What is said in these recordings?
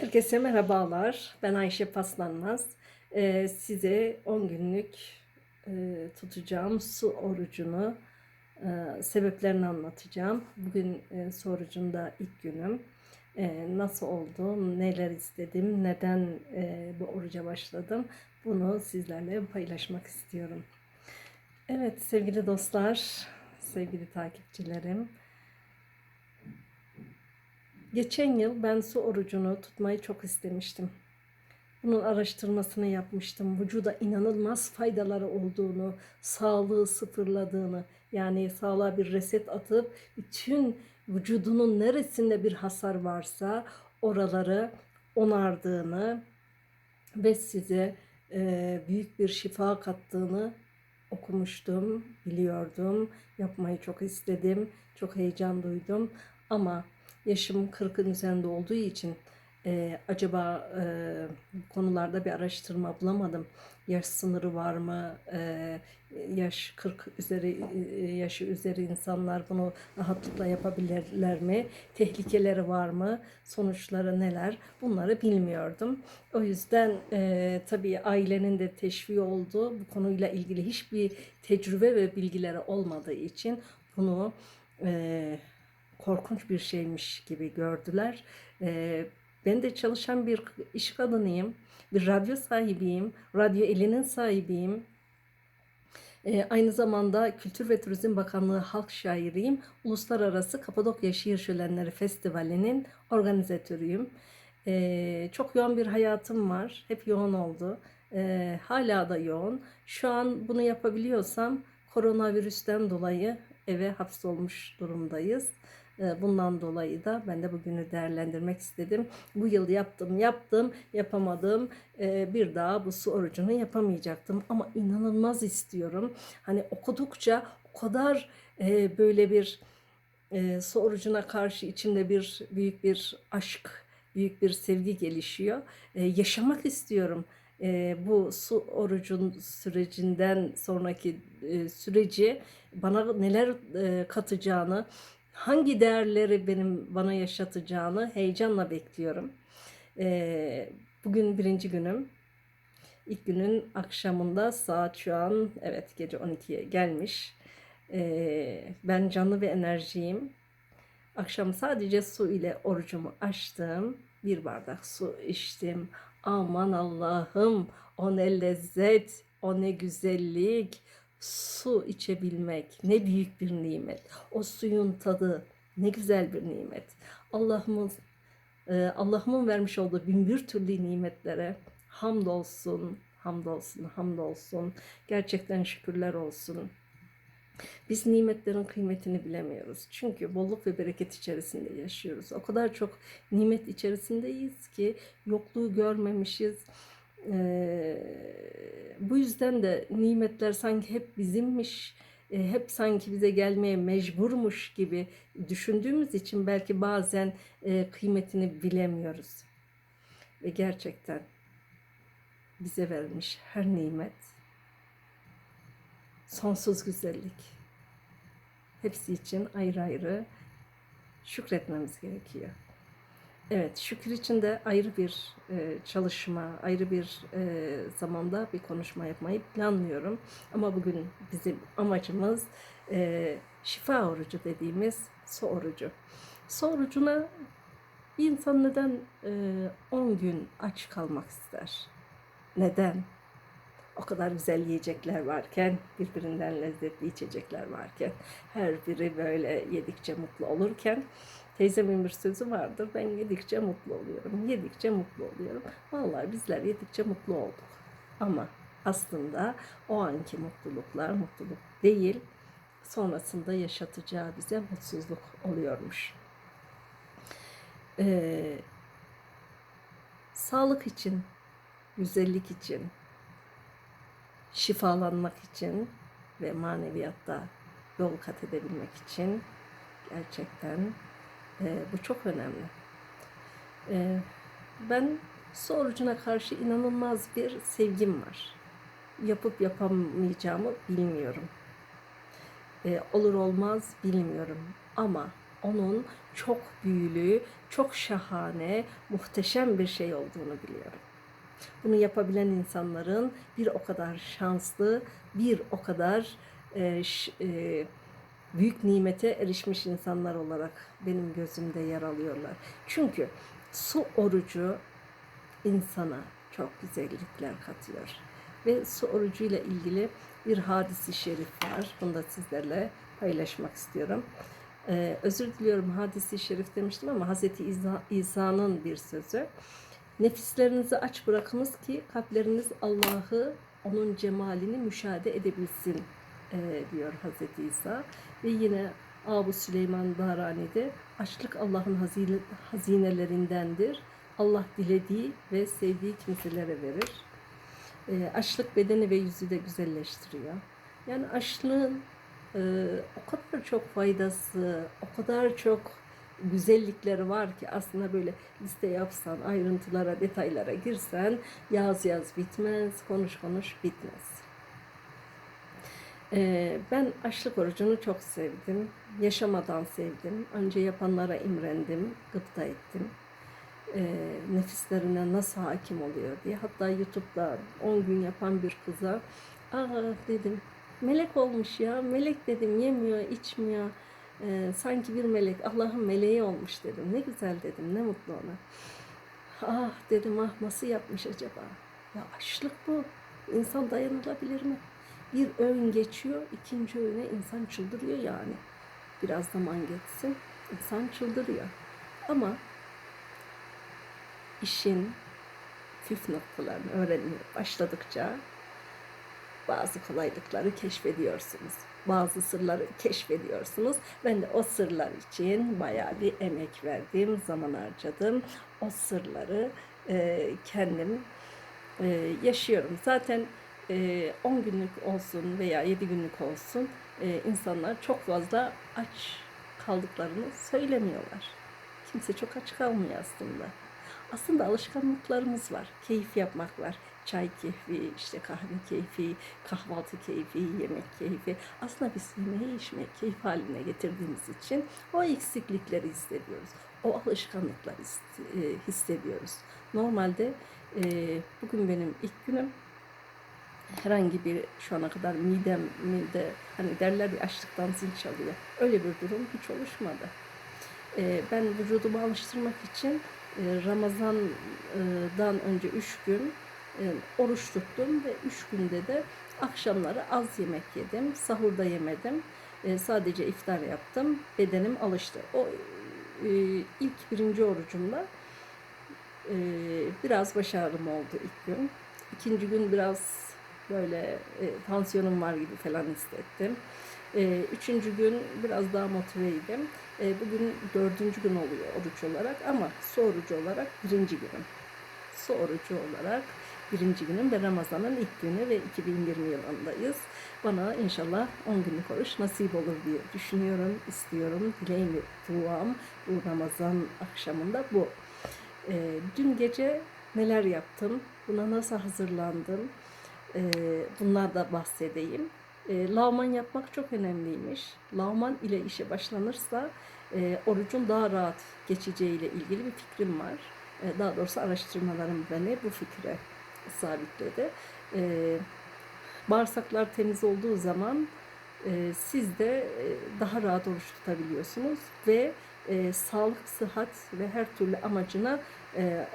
Herkese merhabalar. Ben Ayşe Paslanmaz. Ee, size 10 günlük e, tutacağım su orucunu e, sebeplerini anlatacağım. Bugün e, su orucunda ilk günüm. E, nasıl oldu, neler istedim, neden e, bu oruca başladım bunu sizlerle paylaşmak istiyorum. Evet sevgili dostlar, sevgili takipçilerim. Geçen yıl ben su orucunu tutmayı çok istemiştim. Bunun araştırmasını yapmıştım. Vücuda inanılmaz faydaları olduğunu, sağlığı sıfırladığını, yani sağlığa bir reset atıp bütün vücudunun neresinde bir hasar varsa oraları onardığını ve size e, büyük bir şifa kattığını okumuştum, biliyordum. Yapmayı çok istedim, çok heyecan duydum. Ama yaşım 40'ın üzerinde olduğu için e, acaba e, konularda bir araştırma bulamadım. Yaş sınırı var mı? E, yaş 40 üzeri e, yaşı üzeri insanlar bunu rahatlıkla yapabilirler mi? Tehlikeleri var mı? Sonuçları neler? Bunları bilmiyordum. O yüzden e, tabii ailenin de teşviği oldu. Bu konuyla ilgili hiçbir tecrübe ve bilgileri olmadığı için bunu e, korkunç bir şeymiş gibi gördüler. Ee, ben de çalışan bir iş kadınıyım. Bir radyo sahibiyim. Radyo elinin sahibiyim. Ee, aynı zamanda Kültür ve Turizm Bakanlığı halk şairiyim. Uluslararası Kapadokya Şiir Şölenleri Festivali'nin organizatörüyüm. Ee, çok yoğun bir hayatım var. Hep yoğun oldu. Ee, hala da yoğun. Şu an bunu yapabiliyorsam koronavirüsten dolayı eve hapsolmuş durumdayız. Bundan dolayı da ben de bugünü değerlendirmek istedim. Bu yıl yaptım, yaptım, yapamadım. Bir daha bu su orucunu yapamayacaktım. Ama inanılmaz istiyorum. Hani okudukça o kadar böyle bir su orucuna karşı içimde bir büyük bir aşk, büyük bir sevgi gelişiyor. Yaşamak istiyorum. E, bu su orucun sürecinden sonraki e, süreci bana neler e, katacağını, hangi değerleri benim bana yaşatacağını heyecanla bekliyorum. Ee, bugün birinci günüm. İlk günün akşamında saat şu an evet gece 12'ye gelmiş. Ee, ben canlı ve enerjiyim. Akşam sadece su ile orucumu açtım. Bir bardak su içtim. Aman Allah'ım o ne lezzet, o ne güzellik. Su içebilmek ne büyük bir nimet. O suyun tadı ne güzel bir nimet. Allah'ımız e, Allah'ımın vermiş olduğu bin bir türlü nimetlere hamdolsun, hamdolsun, hamdolsun. Gerçekten şükürler olsun. Biz nimetlerin kıymetini bilemiyoruz. Çünkü bolluk ve bereket içerisinde yaşıyoruz. O kadar çok nimet içerisindeyiz ki yokluğu görmemişiz. Bu yüzden de nimetler sanki hep bizimmiş, e, hep sanki bize gelmeye mecburmuş gibi düşündüğümüz için belki bazen e, kıymetini bilemiyoruz. Ve gerçekten bize verilmiş her nimet sonsuz güzellik. Hepsi için ayrı ayrı şükretmemiz gerekiyor. Evet, şükür için de ayrı bir e, çalışma, ayrı bir e, zamanda bir konuşma yapmayı planlıyorum. Ama bugün bizim amacımız e, şifa orucu dediğimiz su orucu. Su orucuna bir insan neden e, 10 gün aç kalmak ister? Neden? O kadar güzel yiyecekler varken, birbirinden lezzetli içecekler varken, her biri böyle yedikçe mutlu olurken, teyzemin bir sözü vardır, ben yedikçe mutlu oluyorum, yedikçe mutlu oluyorum. Vallahi bizler yedikçe mutlu olduk. Ama aslında o anki mutluluklar mutluluk değil, sonrasında yaşatacağı bize mutsuzluk oluyormuş. Ee, sağlık için, güzellik için, şifalanmak için ve maneviyatta yol kat edebilmek için gerçekten e, bu çok önemli. E, ben su orucuna karşı inanılmaz bir sevgim var. Yapıp yapamayacağımı bilmiyorum. E, olur olmaz bilmiyorum ama onun çok büyülü, çok şahane, muhteşem bir şey olduğunu biliyorum. Bunu yapabilen insanların bir o kadar şanslı, bir o kadar e, ş- e, büyük nimete erişmiş insanlar olarak benim gözümde yer alıyorlar. Çünkü su orucu insana çok güzellikler katıyor. Ve su orucuyla ilgili bir hadisi şerif var. Bunu da sizlerle paylaşmak istiyorum. Ee, özür diliyorum hadisi şerif demiştim ama Hazreti İsa- İsa'nın bir sözü. Nefislerinizi aç bırakınız ki kalpleriniz Allah'ı, onun cemalini müşahede edebilsin e, diyor Hazreti İsa. Ve yine Abu Süleyman Darani'de açlık Allah'ın hazine, hazinelerindendir. Allah dilediği ve sevdiği kimselere verir. E, açlık bedeni ve yüzü de güzelleştiriyor. Yani açlığın e, o kadar çok faydası, o kadar çok güzellikleri var ki aslında böyle liste yapsan, ayrıntılara, detaylara girsen yaz yaz bitmez, konuş konuş bitmez. Ee, ben açlık orucunu çok sevdim. Yaşamadan sevdim. Önce yapanlara imrendim, gıpta ettim. Ee, nefislerine nasıl hakim oluyor diye. Hatta YouTube'da 10 gün yapan bir kıza aa dedim melek olmuş ya. Melek dedim yemiyor, içmiyor. Ee, sanki bir melek, Allah'ın meleği olmuş dedim. Ne güzel dedim, ne mutlu ona. Ah dedim ah nasıl yapmış acaba? Ya açlık bu. İnsan dayanılabilir mi? Bir öğün geçiyor, ikinci öğüne insan çıldırıyor yani. Biraz zaman geçsin, insan çıldırıyor. Ama işin püf noktalarını öğrenmeye başladıkça bazı kolaylıkları keşfediyorsunuz. Bazı sırları keşfediyorsunuz. Ben de o sırlar için bayağı bir emek verdim, zaman harcadım. O sırları e, kendim e, yaşıyorum. Zaten e, 10 günlük olsun veya 7 günlük olsun e, insanlar çok fazla aç kaldıklarını söylemiyorlar. Kimse çok aç kalmıyor aslında. Aslında alışkanlıklarımız var. Keyif yapmak var. Çay keyfi, işte kahve keyfi, kahvaltı keyfi, yemek keyfi. Aslında biz yemeği içmek keyif haline getirdiğimiz için o eksiklikleri hissediyoruz. O alışkanlıkları e, hissediyoruz. Normalde e, bugün benim ilk günüm herhangi bir şu ana kadar midem mide hani derler ya açlıktan zil çalıyor. Öyle bir durum hiç oluşmadı. Ee, ben vücudumu alıştırmak için e, Ramazan'dan önce üç gün e, oruç tuttum ve üç günde de akşamları az yemek yedim. Sahurda yemedim. E, sadece iftar yaptım. Bedenim alıştı. O e, ilk birinci orucumda e, biraz baş ağrım oldu ilk gün. İkinci gün biraz böyle e, tansiyonum var gibi falan hissettim. E, üçüncü gün biraz daha motiveydim. Bugün dördüncü gün oluyor oruç olarak ama su orucu olarak birinci günüm. Su orucu olarak birinci günüm ve Ramazan'ın ilk günü ve 2020 yılındayız. Bana inşallah 10 günlük oruç nasip olur diye düşünüyorum, istiyorum. Dileğim duam bu Ramazan akşamında bu. E, dün gece neler yaptım, buna nasıl hazırlandım, e, bunlar da bahsedeyim. E, lağman yapmak çok önemliymiş. Lağman ile işe başlanırsa e, orucun daha rahat geçeceği ile ilgili bir fikrim var. E, daha doğrusu araştırmalarım beni bu fikre sabitledi. E, bağırsaklar temiz olduğu zaman e, siz de e, daha rahat oruç tutabiliyorsunuz ve e, sağlık, sıhhat ve her türlü amacına e,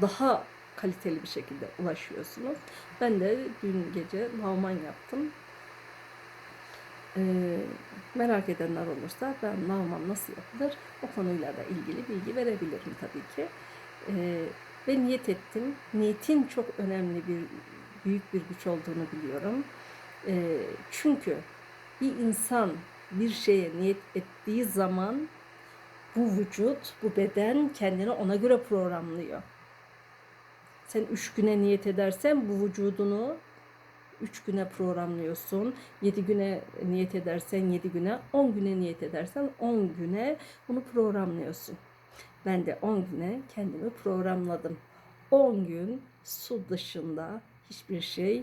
daha kaliteli bir şekilde ulaşıyorsunuz. Ben de dün gece lağman yaptım. Ee, merak edenler olursa ben lağman nasıl yapılır o konuyla da ilgili bilgi verebilirim tabii ki. Ee, ve niyet ettim. Niyetin çok önemli bir büyük bir güç olduğunu biliyorum. Ee, çünkü bir insan bir şeye niyet ettiği zaman bu vücut, bu beden kendini ona göre programlıyor. Sen üç güne niyet edersen bu vücudunu üç güne programlıyorsun. Yedi güne niyet edersen yedi güne, on güne niyet edersen on güne bunu programlıyorsun. Ben de on güne kendimi programladım. On gün su dışında hiçbir şey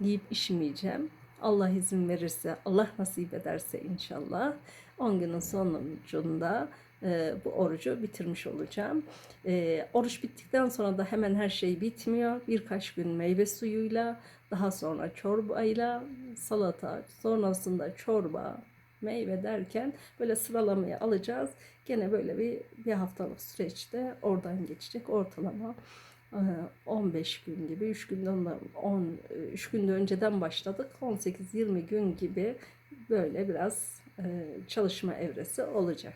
yiyip içmeyeceğim. Allah izin verirse, Allah nasip ederse inşallah 10 günün sonucunda e, bu orucu bitirmiş olacağım. E, oruç bittikten sonra da hemen her şey bitmiyor. Birkaç gün meyve suyuyla, daha sonra çorbayla, salata, sonrasında çorba, meyve derken böyle sıralamaya alacağız. Gene böyle bir, bir haftalık süreçte oradan geçecek ortalama e, 15 gün gibi 3 günden 10 3 günde önceden başladık 18-20 gün gibi böyle biraz e, çalışma evresi olacak.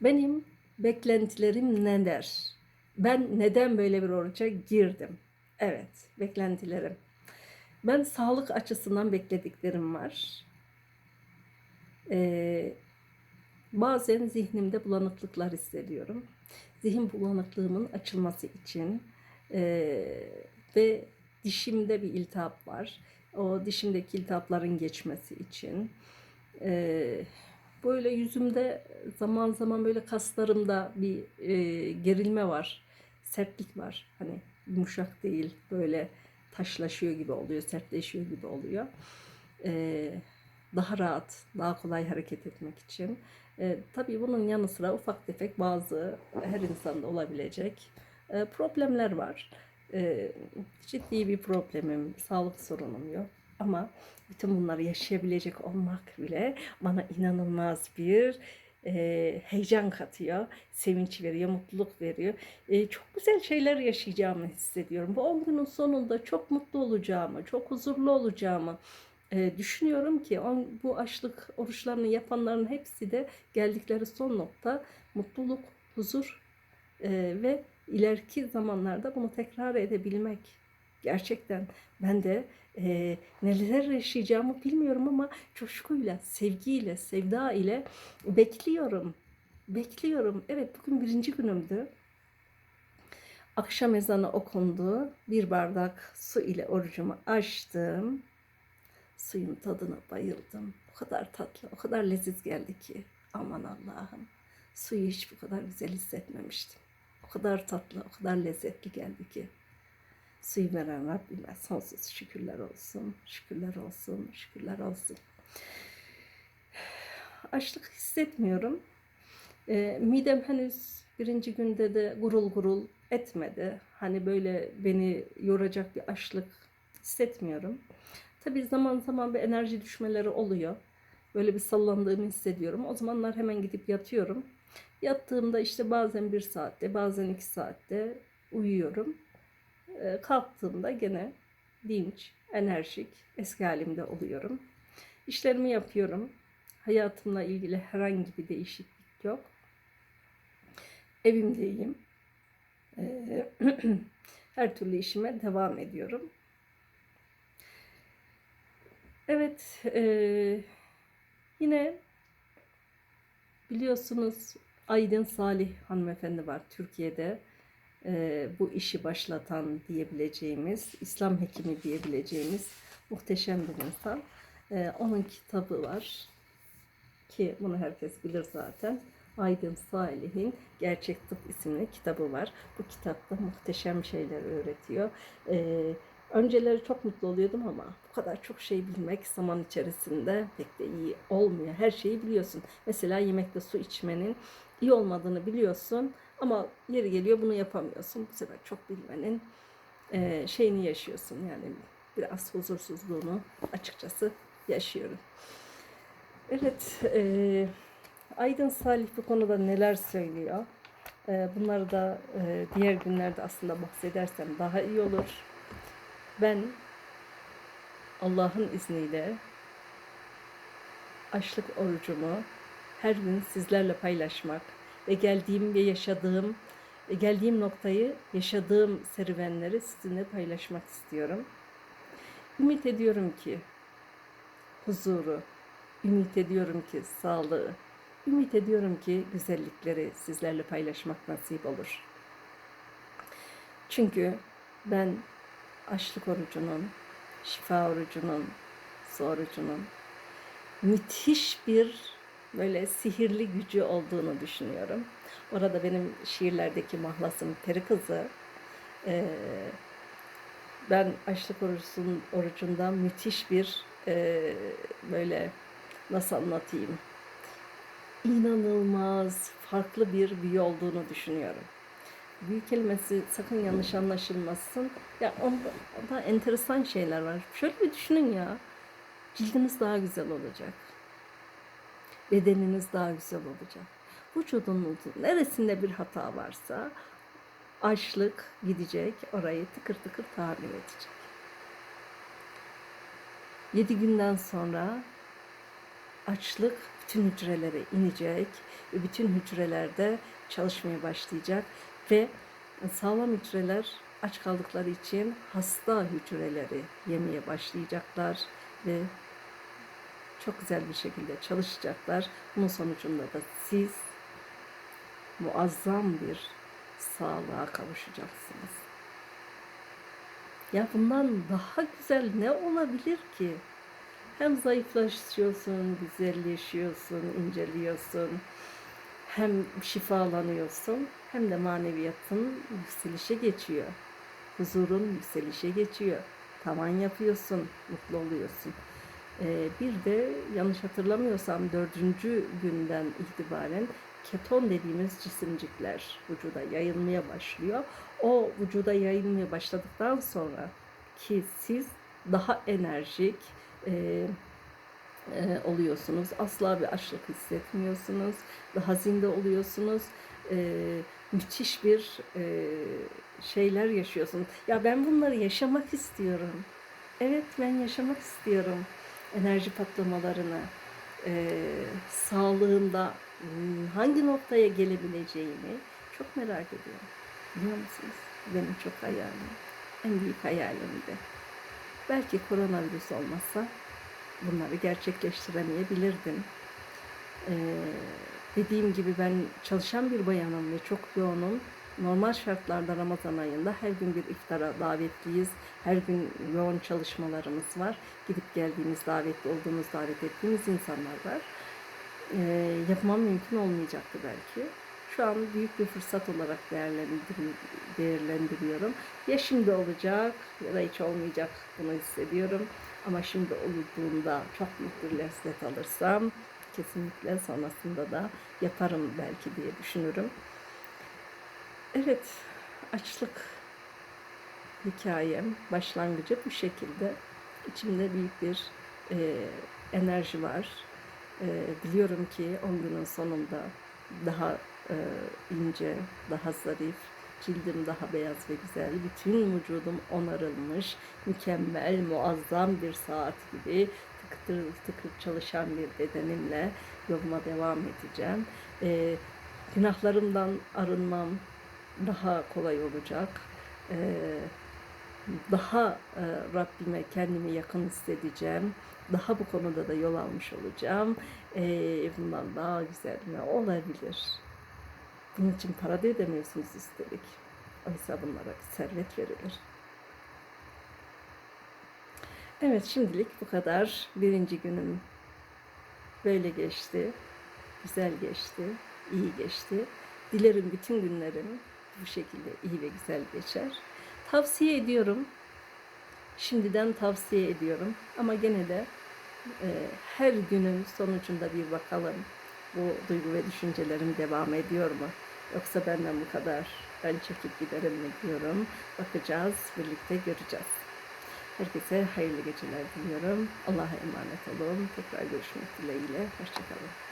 Benim beklentilerim neler? Ben neden böyle bir oruca girdim? Evet, beklentilerim. Ben sağlık açısından beklediklerim var. Ee, bazen zihnimde bulanıklıklar hissediyorum. Zihin bulanıklığımın açılması için ee, ve dişimde bir iltihap var. O dişimdeki iltihapların geçmesi için. Ee, böyle yüzümde zaman zaman böyle kaslarımda bir e, gerilme var. Sertlik var. Hani yumuşak değil böyle taşlaşıyor gibi oluyor, sertleşiyor gibi oluyor. Ee, daha rahat, daha kolay hareket etmek için. Ee, tabii bunun yanı sıra ufak tefek bazı her insanda olabilecek e, problemler var. Ee, ciddi bir problemim, sağlık sorunum yok. Ama bütün bunları yaşayabilecek olmak bile bana inanılmaz bir e, heyecan katıyor, sevinç veriyor, mutluluk veriyor. E, çok güzel şeyler yaşayacağımı hissediyorum. Bu 10 günün sonunda çok mutlu olacağımı, çok huzurlu olacağımı e, düşünüyorum ki on, bu açlık oruçlarını yapanların hepsi de geldikleri son nokta mutluluk, huzur e, ve ileriki zamanlarda bunu tekrar edebilmek. Gerçekten ben de e, neler yaşayacağımı bilmiyorum ama coşkuyla, sevgiyle, sevda ile bekliyorum. Bekliyorum. Evet bugün birinci günümdü. Akşam ezanı okundu. Bir bardak su ile orucumu açtım. Suyun tadına bayıldım. O kadar tatlı, o kadar leziz geldi ki. Aman Allah'ım. Suyu hiç bu kadar güzel hissetmemiştim. O kadar tatlı, o kadar lezzetli geldi ki. Suyu veren Rabbime sonsuz şükürler olsun, şükürler olsun, şükürler olsun. Açlık hissetmiyorum. E, midem henüz birinci günde de gurul gurul etmedi. Hani böyle beni yoracak bir açlık hissetmiyorum. Tabii zaman zaman bir enerji düşmeleri oluyor. Böyle bir sallandığımı hissediyorum. O zamanlar hemen gidip yatıyorum. Yattığımda işte bazen bir saatte, bazen iki saatte uyuyorum. E, kalktığımda gene dinç, enerjik, eski halimde oluyorum. İşlerimi yapıyorum. Hayatımla ilgili herhangi bir değişiklik yok. Evimdeyim. E, her türlü işime devam ediyorum. Evet, e, yine biliyorsunuz Aydın Salih hanımefendi var Türkiye'de. E, bu işi başlatan diyebileceğimiz, İslam hekimi diyebileceğimiz muhteşem bir insan. E, onun kitabı var ki bunu herkes bilir zaten. Aydın Salih'in Gerçek Tıp isimli kitabı var. Bu kitapta muhteşem şeyler öğretiyor. Ee, önceleri çok mutlu oluyordum ama bu kadar çok şey bilmek zaman içerisinde pek de iyi olmuyor. Her şeyi biliyorsun. Mesela yemekte su içmenin iyi olmadığını biliyorsun ama yeri geliyor bunu yapamıyorsun. Bu sefer çok bilmenin e, şeyini yaşıyorsun. Yani biraz huzursuzluğunu açıkçası yaşıyorum. Evet, e, Aydın Salih bu konuda neler söylüyor? E, bunları da e, diğer günlerde aslında bahsedersem daha iyi olur. Ben Allah'ın izniyle açlık orucumu her gün sizlerle paylaşmak ve geldiğim ve yaşadığım ve geldiğim noktayı, yaşadığım serüvenleri sizinle paylaşmak istiyorum. Ümit ediyorum ki huzuru, ümit ediyorum ki sağlığı, ümit ediyorum ki güzellikleri sizlerle paylaşmak nasip olur. Çünkü ben açlık orucunun, şifa orucunun, su orucunun müthiş bir böyle sihirli gücü olduğunu düşünüyorum. Orada benim şiirlerdeki mahlasım peri kızı. Ee, ben açlık orucun, orucundan müthiş bir e, böyle nasıl anlatayım inanılmaz farklı bir büyü olduğunu düşünüyorum. Büyü kelimesi sakın yanlış anlaşılmasın. Ya onda, enteresan şeyler var. Şöyle bir düşünün ya. Cildiniz daha güzel olacak. Bedeniniz daha güzel olacak. Vücudunuzun neresinde bir hata varsa açlık gidecek, orayı tıkır tıkır tamir edecek. 7 günden sonra açlık bütün hücrelere inecek ve bütün hücrelerde çalışmaya başlayacak ve sağlam hücreler aç kaldıkları için hasta hücreleri yemeye başlayacaklar ve çok güzel bir şekilde çalışacaklar. Bunun sonucunda da siz muazzam bir sağlığa kavuşacaksınız. Ya bundan daha güzel ne olabilir ki? Hem zayıflaşıyorsun, güzelleşiyorsun, inceliyorsun. Hem şifalanıyorsun hem de maneviyatın yükselişe geçiyor. Huzurun yükselişe geçiyor. Tavan yapıyorsun, mutlu oluyorsun. Ee, bir de yanlış hatırlamıyorsam dördüncü günden itibaren keton dediğimiz cisimcikler vücuda yayılmaya başlıyor. O vücuda yayılmaya başladıktan sonra ki siz daha enerjik e, e, oluyorsunuz. Asla bir açlık hissetmiyorsunuz. Daha zinde oluyorsunuz. E, müthiş bir e, şeyler yaşıyorsunuz. Ya ben bunları yaşamak istiyorum. Evet ben yaşamak istiyorum. Enerji patlamalarını, e, sağlığında hmm, hangi noktaya gelebileceğimi çok merak ediyorum. Biliyor musunuz? Benim çok hayalim. En büyük hayalim de. Belki koronavirüs olmasa bunları gerçekleştiremeyebilirdim. Ee, dediğim gibi ben çalışan bir bayanım ve çok yoğunum. Normal şartlarda Ramazan ayında her gün bir iftara davetliyiz. Her gün yoğun çalışmalarımız var. Gidip geldiğimiz, davetli olduğumuz, davet ettiğimiz insanlar var. Ee, yapmam mümkün olmayacaktı belki. Şu an büyük bir fırsat olarak değerlendir- değerlendiriyorum. Ya şimdi olacak ya da hiç olmayacak bunu hissediyorum. Ama şimdi olduğunda çok bir lezzet alırsam kesinlikle sonrasında da yaparım belki diye düşünürüm. Evet, açlık hikayem, başlangıcı bu şekilde. İçimde büyük bir e, enerji var. E, biliyorum ki 10 günün sonunda daha e, ince, daha zarif, cildim daha beyaz ve güzel, bütün vücudum onarılmış, mükemmel, muazzam bir saat gibi tıkır tıkır çalışan bir bedenimle yoluma devam edeceğim. E, günahlarımdan arınmam daha kolay olacak. E, daha e, Rabbime kendimi yakın hissedeceğim. Daha bu konuda da yol almış olacağım. E, bundan daha güzel ne olabilir? Bunun için para da ödemiyorsunuz üstelik. Oysa bunlara servet verilir. Evet şimdilik bu kadar. Birinci günüm böyle geçti. Güzel geçti. iyi geçti. Dilerim bütün günlerim bu şekilde iyi ve güzel geçer. Tavsiye ediyorum. Şimdiden tavsiye ediyorum. Ama gene de e, her günün sonucunda bir bakalım. Bu duygu ve düşüncelerim devam ediyor mu? Yoksa benden bu kadar ben çekip giderim mi diyorum. Bakacağız, birlikte göreceğiz. Herkese hayırlı geceler diliyorum. Allah'a emanet olun. Tekrar görüşmek dileğiyle. Hoşçakalın.